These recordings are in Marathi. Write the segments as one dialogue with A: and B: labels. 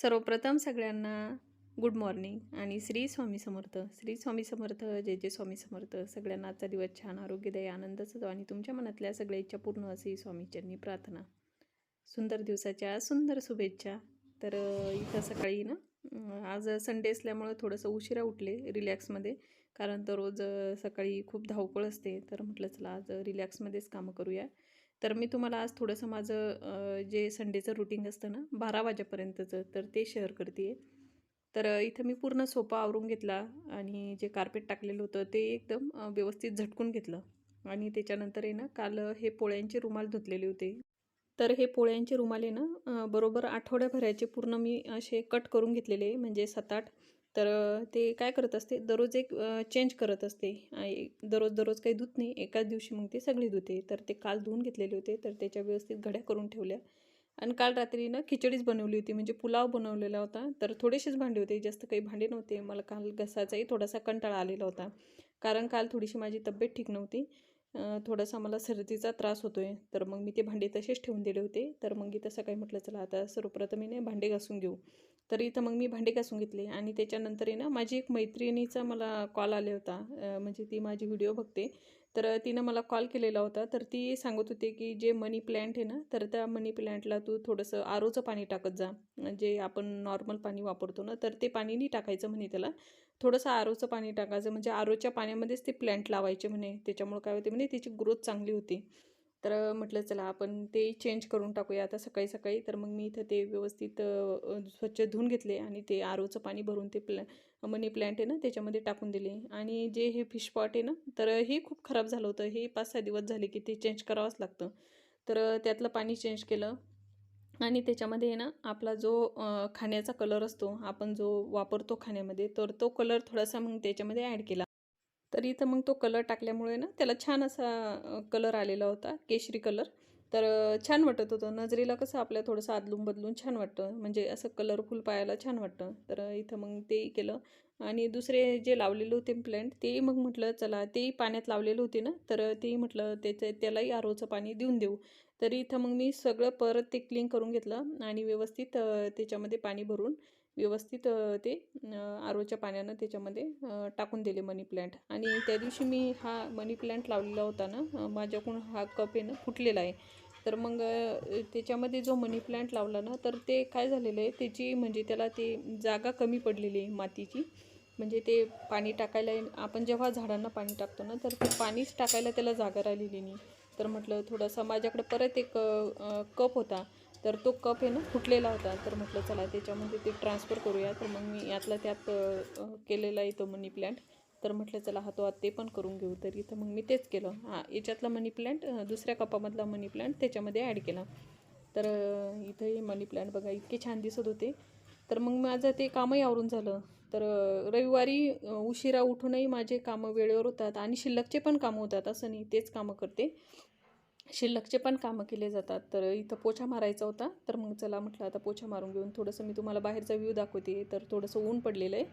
A: सर्वप्रथम सगळ्यांना गुड मॉर्निंग आणि श्री स्वामी समर्थ. श्री स्वामी समर्थ जय जय स्वामी समर्थ. सगळ्यांना आजचा दिवस छान आरोग्यदायी आनंदाचा जाऊ आणि तुमच्या मनातल्या सगळ्या इच्छा पूर्ण अशी स्वामीच्यांनी प्रार्थना. सुंदर दिवसाच्या सुंदर शुभेच्छा. तर इथं सकाळी ना आज संडे असल्यामुळं थोडंसं उशिरा उठले रिलॅक्समध्ये. कारण तर रोज सकाळी खूप धावपळ असते. तर म्हटलं चला आज रिलॅक्समध्येच कामं करूया. तर मी तुम्हाला आज थोडंसं माझं जे संडेचं रुटीन असतं ना बारा वाजेपर्यंतचं तर ते शेअर करते. आहे तर इथं मी पूर्ण सोपा आवरून घेतला आणि जे कार्पेट टाकलेलं होतं ते एकदम व्यवस्थित झटकून घेतलं. आणि त्याच्यानंतर आहे ना काल हे पोळ्यांचे रुमाल धुतलेले होते. तर हे पोळ्यांचे रुमाल आहे ना बरोबर आठवड्याभराचे पूर्ण मी असे कट करून घेतलेले म्हणजे सात आठ तर ते काय करत असते दररोज एक चेंज करत असते. दररोज दररोज काही धुत नाही एकाच दिवशी मग ते सगळे धुते तर ते काल धुवून घेतलेले होते तर त्याच्या व्यवस्थित घड्या करून ठेवल्या. आणि काल रात्री ना खिचडीच बनवली होती म्हणजे पुलाव बनवलेला होता. तर थोडेसेच भांडे होते जास्त काही भांडे नव्हते. मला काल घसाचाही थोडासा कंटाळा आलेला होता. कारण काल थोडीशी माझी तब्येत ठीक नव्हती. थोडासा मला सर्दीचा त्रास होतो आहे तर मग मी ते भांडे तसेच ठेवून दिले होते. तर मग इथं सकाळी म्हटलं चला आता सर्वप्रथम मी भांडे घासून घेऊ. तर इथं मग मी भांडे घासून घेतले. आणि त्याच्यानंतर आहे ना माझी एक मैत्रिणीचा मला कॉल आले होता. म्हणजे ती माझी व्हिडिओ बघते. तर तिनं मला कॉल केलेला होता. तर ती सांगत होते की जे मनी प्लॅन्ट आहे ना तर त्या मनी प्लॅन्टला तू थोडंसं आरोचं पाणी टाकत जा. जे आपण नॉर्मल पाणी वापरतो ना तर ते पाणी नाही टाकायचं म्हणे त्याला. थोडंसं आरोचं पाणी टाकायचं म्हणजे आरोच्या पाण्यामध्येच ते प्लॅन्ट लावायचे म्हणे. त्याच्यामुळे काय होते म्हणे त्याची ग्रोथ चांगली होती. तर म्हटलं चला आपण ते चेंज करून टाकूया आता सकाळी सकाळी. तर मग मी इथं ते व्यवस्थित स्वच्छ धुवून घेतले आणि ते आरोचं पाणी भरून ते प्लॅ मनी प्लॅन्ट आहे ना त्याच्यामध्ये टाकून दिले. आणि जे हे फिश पॉट आहे ना तर हे खूप खराब झालं होतं. हे पाच सहा दिवस झाले की ते चेंज करावंच लागतं. तर त्यातलं पाणी चेंज केलं. आणि त्याच्यामध्ये आहे ना आपला जो खाण्याचा कलर असतो आपण जो वापरतो खाण्यामध्ये तर तो कलर थोडासा मग त्याच्यामध्ये ॲड केला. तर इथं मग तो कलर टाकल्यामुळे ना त्याला छान असा कलर आलेला होता केशरी कलर तर छान वाटत होतं. नजरेला कसं आपल्या थोडंसं आदलून बदलून छान वाटतं. म्हणजे असं कलरफुल पाहायला छान वाटतं. तर इथं मग ते केलं. आणि दुसरे जे लावलेले होते प्लॅन्ट ते मग म्हटलं चला तेही पाण्यात लावलेले होते ना तर तेही म्हटलं त्याचं त्यालाही आरोचं पाणी देऊन देऊ. तरी इथं मग मी सगळं परत ते क्लीन करून घेतलं आणि व्यवस्थित त्याच्यामध्ये पाणी भरून व्यवस्थित ते आरोच्या पाण्यानं त्याच्यामध्ये टाकून दिले मनी प्लॅन्ट आणि त्या दिवशी मी हा मनी प्लॅन्ट लावलेला होता ना माझ्याकडून हा कप आहे ना फुटलेला आहे. तर मग त्याच्यामध्ये जो मनी प्लांट लावला ना तर ते काय झालेलं आहे त्याची म्हणजे त्याला ते जागा कमी पडलेली आहे मातीची. म्हणजे ते पाणी टाकायला आपण जेव्हा झाडांना पाणी टाकतो ना तर ते पाणीच टाकायला त्याला जागा राहिलेली नाही. तर म्हटलं थोडासा माझ्याकडे परत एक कप होता. तर तो कप आहे ना फुटलेला होता. तर म्हटलं चला त्याच्यामध्ये ते ट्रान्सफर करूया. तर मग मी यातला त्यात केलेला आहे तो मनी प्लॅन्ट तर म्हटलं चला हा तो आत ते पण करून घेऊ. तर इथं मग मी तेच केलं. हां याच्यातला मनी प्लॅन्ट दुसऱ्या कपामधला मनी प्लॅन्ट त्याच्यामध्ये ॲड केला. तर इथं हे मनी प्लॅन्ट बघा इतके छान दिसत होते. तर मग माझं ते कामही आवरून झालं. तर रविवारी उशिरा उठूनही माझे कामं वेळेवर होतात आणि शिल्लकचे पण कामं होतात असं नाही तेच कामं करते. शिल्लकचे पण कामं केले जातात. तर इथं पोछा मारायचा होता. तर मग चला म्हटलं आता पोछा मारून घेऊन थोडंसं मी तुम्हाला बाहेरचा व्ह्यू दाखवते. तर थोडंसं ऊन पडलेलं आहे.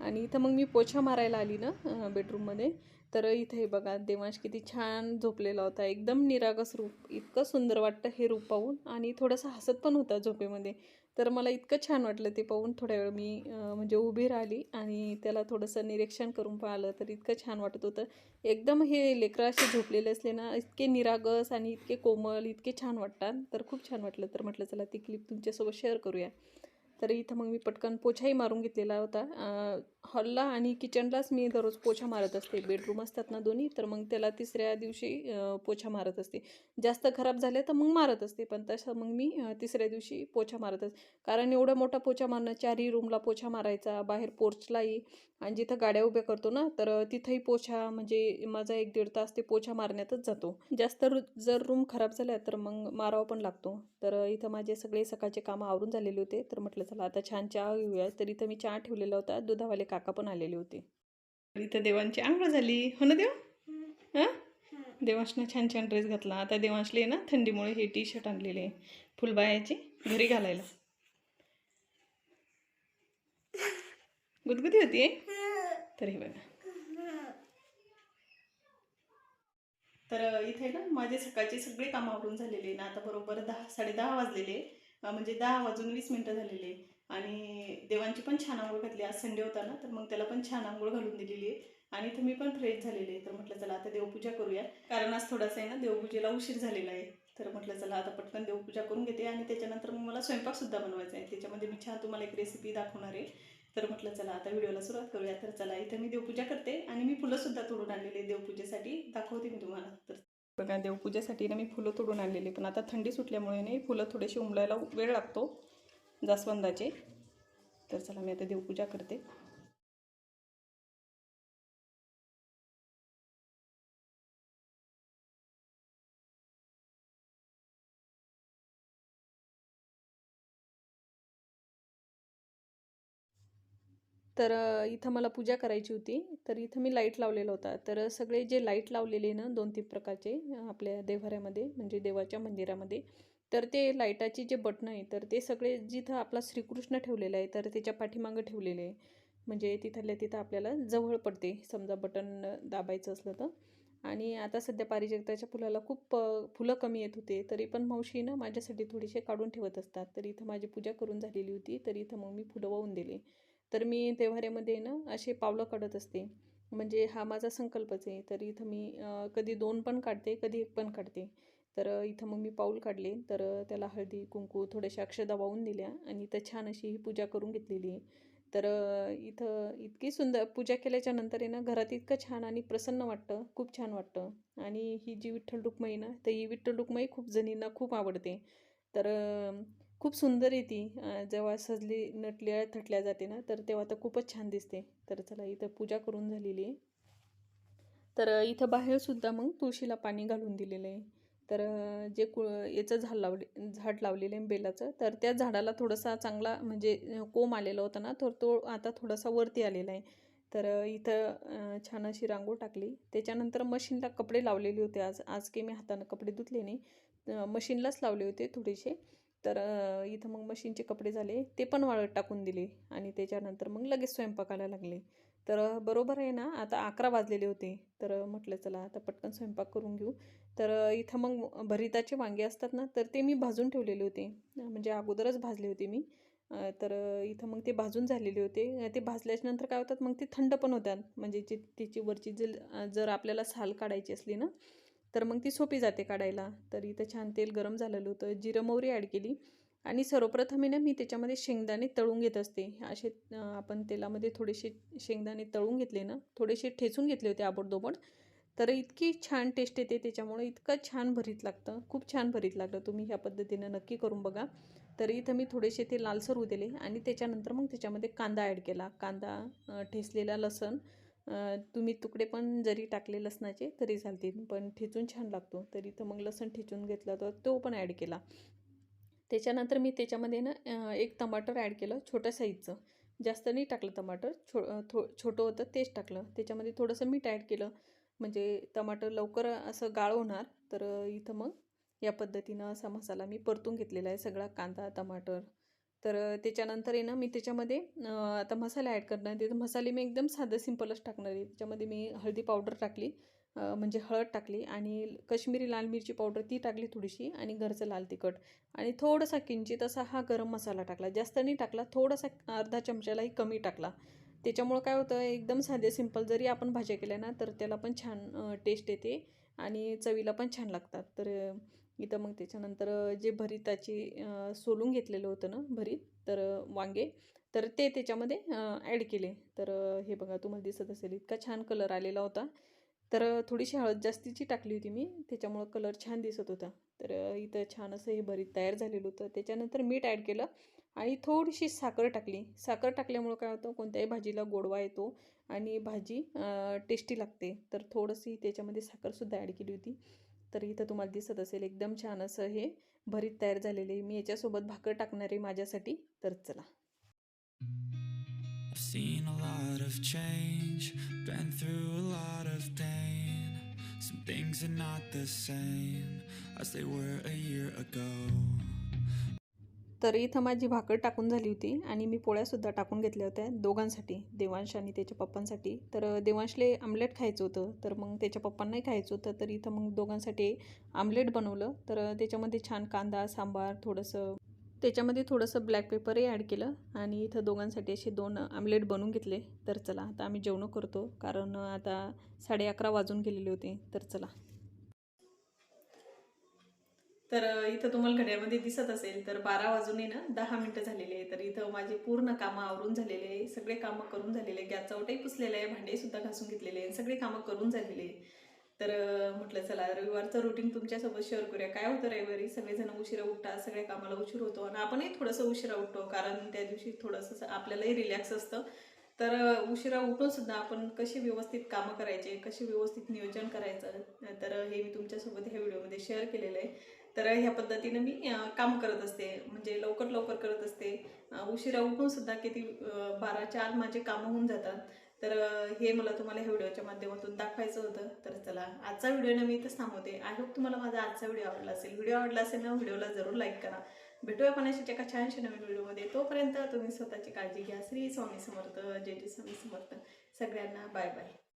A: आणि इथं मग मी पोछा मारायला आली ना बेडरूममध्ये तर इथे हे बघा देवांश किती छान झोपलेला होता. एकदम निरागस रूप इतकं सुंदर वाटतं हे रूप पाहून. आणि थोडंसं हसत पण होता झोपेमध्ये. तर मला इतकं छान वाटलं ते पाहून. थोड्या वेळ मी म्हणजे उभी राहिली आणि त्याला थोडंसं निरीक्षण करून पाहिलं तर इतकं छान वाटत होतं. एकदम हे लेकरं असे झोपलेले असले ना इतके निरागस आणि इतके कोमल इतके छान वाटतात. तर खूप छान वाटलं. तर म्हटलं चला ती क्लिप तुमच्यासोबत शेअर करूया. तर इथं मग मी पटकन पोछाही मारून घेतलेला होता. हॉलला आणि किचनलाच मी दररोज पोछा मारत असते. बेडरूम असतात ना दोन्ही तर मग त्याला तिसऱ्या दिवशी पोछा मारत असते. जास्त खराब झाले तर मग मारत असते पण तसं मग मी तिसऱ्या दिवशी पोछा मारत असते. कारण एवढा मोठा पोछा मारणं चारही रूमला पोछा मारायचा बाहेर पोर्चलाही आणि जिथं गाड्या उभ्या करतो ना तर तिथंही पोछा म्हणजे माझा एक दीड तास ते पोछा मारण्यातच जातो. जास्त रु जर रूम खराब झाल्या तर मग मारावा पण लागतो. तर इथं माझे सगळे सकाळचे कामं आवरून झालेले होते. तर म्हटलं चला आता छान चहा घेऊया. तर इथं मी चहा ठेवलेला होता दुधावाले काका पण आलेले होते. इथं देवांची आंघोळ झाली. हो ना देव? हां? देवांशनं छान छान ड्रेस घातला. आता देवांशले ना थंडीमुळे हे टी शर्ट आणलेले फुलबायाचे घरी घालायला. गुदगुदी होती तर हे बघा. तर इथे ना माझे सकाळचे सगळे कामं आवरून झालेले ना. आता बरोबर दहा साडे दहा वाजलेले म्हणजे दहा वाजून वीस मिनटं झालेले आणि देवांची पण छान आंघोळ घातली. आज संडे होता ना तर मग त्याला पण छान आंघोळ घालून दिलेली आहे. आणि इथं मी पण फ्रेश झालेली आहे. तर म्हटलं चला आता देवपूजा करूया. कारण आज थोडासा आहे ना देवपूजेला उशीर झालेला आहे. तर म्हटलं चला आता पटकन देवपूजा करून घेते. आणि त्याच्यानंतर मग मला स्वयंपाकसुद्धा बनवायचा आहे. त्याच्यामध्ये मी छान तुम्हाला एक रेसिपी दाखवणार आहे. तर म्हटलं चला आता व्हिडिओला सुरुवात करूया. तर चला इथं मी देवपूजा करते आणि मी फुलंसुद्धा तोडून आणलेली आहे देवपूजेसाठी. दाखवते मी तुम्हाला. तर बघा देवपूजेसाठी ना मी फुलं तोडून आणलेली पण आता थंडी सुटल्यामुळे नाही फुलं थोडेशी उमलायला वेळ लागतो. जास्वंदाचे. तर चला मी आता देवपूजा करते. तर इथं मला पूजा करायची होती. तर इथं मी लाइट लावलेला होता. तर सगळे जे लाइट लावलेले ना दोन तीन प्रकारचे आपल्या देव्हाऱ्यामध्ये म्हणजे देवाच्या मंदिरामध्ये तर ते लाईटाचे जे बटणं आहे तर ते सगळे जिथं आपला श्रीकृष्ण ठेवलेला आहे तर त्याच्या पाठीमागं ठेवलेले आहे. म्हणजे तिथल्या तिथं आपल्याला जवळ पडते समजा बटन दाबायचं असलं तर. आणि आता सध्या पारिजाताच्या फुलाला खूप फुलं कमी येत होते. तरी पण मावशी ना माझ्यासाठी थोडेसे काढून ठेवत असतात. तर इथं माझी पूजा करून झालेली होती. तर इथं मग मी फुलं वाहून दिली. तर मी देव्हाऱ्यामध्ये ना असे पावलं काढत असते. म्हणजे हा माझा संकल्पच आहे. तर इथं मी कधी दोन पण काढते कधी एक पण काढते. तर इथं मग मी पाऊल काढले. तर त्याला हळदी कुंकू थोड्याशा अक्षदा वाहून दिल्या आणि इथं छान अशी ही पूजा करून घेतलेली आहे. तर इथं इतकी सुंदर पूजा केल्याच्यानंतर आहे ना घरात इतकं छान आणि प्रसन्न वाटतं. खूप छान वाटतं. आणि ही जी विठ्ठल रुक्माई ना तर ही विठ्ठल रुक्माई खूप जणींना खूप आवडते. तर खूप सुंदर आहे ती. जेव्हा सजली नटल्या थटल्या जाते ना तर तेव्हा तर खूपच छान दिसते. तर चला इथं पूजा करून झालेली आहे. तर इथं बाहेरसुद्धा मग तुळशीला पाणी घालून दिलेलं आहे. तर जे कु याचं झाड लावले झाड लावलेलं आहे बेलाचं तर त्या झाडाला थोडासा चांगला म्हणजे कोंब आलेला होता ना तर तो आता थोडासा वरती आलेला आहे. तर इथं छान अशी रांगोळ टाकली. त्याच्यानंतर मशीनला कपडे लावलेले होते आज. आज की मी हातानं कपडे धुतले नाही. मशीनलाच लावले होते थोडेसे. तर इथं मग मशीनचे कपडे झाले ते पण वाळत टाकून दिले आणि त्याच्यानंतर मग लगेच स्वयंपाकाला लागले. तर बरोबर आहे ना आता अकरा वाजलेले होते. तर म्हटलं चला आता पटकन स्वयंपाक करून घेऊ. तर इथं मग भरिताचे वांगे असतात ना तर ते मी भाजून ठेवलेले होते. म्हणजे अगोदरच भाजले होते मी. तर इथं मग ते भाजून झालेले होते. ते भाजल्याच्या नंतर काय होतात मग ते थंड पण होतात. म्हणजे जे तिची वरची जर जर आपल्याला साल काढायची असली ना तर मग ती सोपी जाते काढायला. तर इथं छान तेल गरम झालेलं होतं. जिरं मोहरी ॲड केली. आणि सर्वप्रथम ना मी त्याच्यामध्ये शेंगदाणे तळून घेत असते. असे आपण तेलामध्ये थोडेसे शेंगदाणे तळून घेतले ना थोडेसे ठेचून घेतले होते आबडदोबड तर इतकी छान टेस्ट येते त्याच्यामुळे इतकं छान भरीत लागतं. खूप छान भरीत लागतं तुम्ही ह्या पद्धतीनं नक्की करून बघा. तर इथं मी थोडेसे ते लालसर होऊ दिले. आणि त्याच्यानंतर मग त्याच्यामध्ये कांदा ॲड केला. कांदा ठेसलेला ठेचलेला लसण तुम्ही तुकडे पण जरी टाकले लसणाचे तरी चालतील. पण ठेचून छान लागतो. तर मग लसण ठेचून घेतला तर तो पण ॲड केला. त्याच्यानंतर मी त्याच्यामध्ये ना एक टमाटर ॲड केलं छोट्या साईजचं. जास्त नाही टाकलं टमाटर. छो थो छोटं होतं तेच टाकलं. त्याच्यामध्ये थोडंसं मीठ ॲड केलं. म्हणजे टमाटर लवकर असं गाळ होणार. तर इथं मग या पद्धतीनं असा मसाला मी परतून घेतलेला आहे. सगळा कांदा टमाटर तर त्याच्यानंतर आहे ना मी त्याच्यामध्ये आता मसाला ॲड करणार आहे. तर मसाले मी एकदम साधं सिंपलच टाकणार आहे. त्याच्यामध्ये मी हळदी पावडर टाकली म्हणजे हळद टाकली आणि कश्मीरी लाल मिरची पावडर ती टाकली थोडीशी आणि घरचं लाल तिखट. आणि थोडासा किंचित असा हा गरम मसाला टाकला. जास्त नाही टाकला थोडासा अर्धा चमच्यालाही कमी टाकला. त्याच्यामुळं काय होतं एकदम साधे सिंपल जरी आपण भाज्या केल्या ना तर त्याला पण छान टेस्ट येते आणि चवीला पण छान लागतात. तर इथं मग त्याच्यानंतर जे भरिताची सोलून घेतलेलं होतं ना भरीत तर वांगे तर ते त्याच्यामध्ये ॲड केले. तर हे बघा तुम्हाला दिसत असेल इतका छान कलर आलेला होता. तर थोडीशी हळद जास्तीची टाकली होती मी त्याच्यामुळं कलर छान दिसत होता. तर इथं छान असं हे भरीत तयार झालेलं होतं. त्याच्यानंतर मीठ ॲड केलं आणि थोडीशी साखर टाकली. साखर टाकल्यामुळं काय होतं कोणत्याही भाजीला गोडवा येतो आणि भाजी टेस्टी लागते. तर थोडंशी त्याच्यामध्ये साखरसुद्धा ॲड केली होती. तर इथं तुम्हाला दिसत असेल एकदम छान असं हे भरीत तयार झालेले मी याच्यासोबत भाकर टाकणार आहे माझ्यासाठी तर चला
B: I've seen a lot of change, been through a lot of pain. Some things are not the same as they were a year ago.
A: तर इथं माझी भाकर टाकून झाली होती आणि मी पोळ्यासुद्धा टाकून घेतल्या होत्या दोघांसाठी देवांश आणि त्याच्या पप्पांसाठी. तर देवांशले आमलेट खायचं होतं तर मग त्याच्या पप्पांनाही खायचं होतं तर इथं मग दोघांसाठी आमलेट बनवलं. तर त्याच्यामध्ये छान कांदा सांबार थोडंसं त्याच्यामध्ये थोडंसं ब्लॅक पेपरही ॲड केलं आणि इथं दोघांसाठी असे दोन आमलेट बनवून घेतले. तर चला आता आम्ही जेवणं करतो कारण आता साडे अकरा वाजून गेलेले होते तर चला. तर इथं तुम्हाला घड्यामध्ये दिसत असेल तर बारा वाजून ना दहा मिनटं झालेली आहे तर इथं माझे पूर्ण कामं आवरून झालेले आहे. सगळे कामं करून झालेले आहे गॅसचा ओटाही पुसलेला आहे. भांडेसुद्धा घासून घेतलेले आहे सगळे कामं करून झालेले आहे तर म्हटलं चला रविवारचं रुटीन तुमच्यासोबत शेअर करूया. काय होतं रविवारी? सगळेजण उशिरा उठतात. सगळ्या कामाला उशीर होतो. आणि आपणही थोडंसं उशिरा उठतो कारण त्या दिवशी थोडंसं आपल्यालाही रिलॅक्स असतं. तर उशिरा उठून सुद्धा आपण कशी व्यवस्थित कामं करायचे कसे व्यवस्थित नियोजन करायचं तर हे मी तुमच्यासोबत ह्या व्हिडिओमध्ये शेअर केलेलं आहे. तर ह्या पद्धतीनं मी काम करत असते. म्हणजे लवकर लवकर करत असते. उशिरा उठून सुद्धा किती बाराच्या आत माझे कामं होऊन जातात. तर हे मला तुम्हाला ह्या व्हिडिओच्या माध्यमातून दाखवायचं होतं. तर चला आजचा व्हिडिओ ना मी इथंच थांबवते. आय होप तुम्हाला माझा आजचा व्हिडिओ आवडला असेल. व्हिडिओ आवडला असेल ना व्हिडिओला जरूर लाईक करा. भेटूया पण अशाच्या एका छानशा नवीन व्हिडिओमध्ये. तोपर्यंत तुम्ही स्वतःची काळजी घ्या. श्री स्वामी समर्थ जय जय स्वामी समर्थ. सगळ्यांना बाय बाय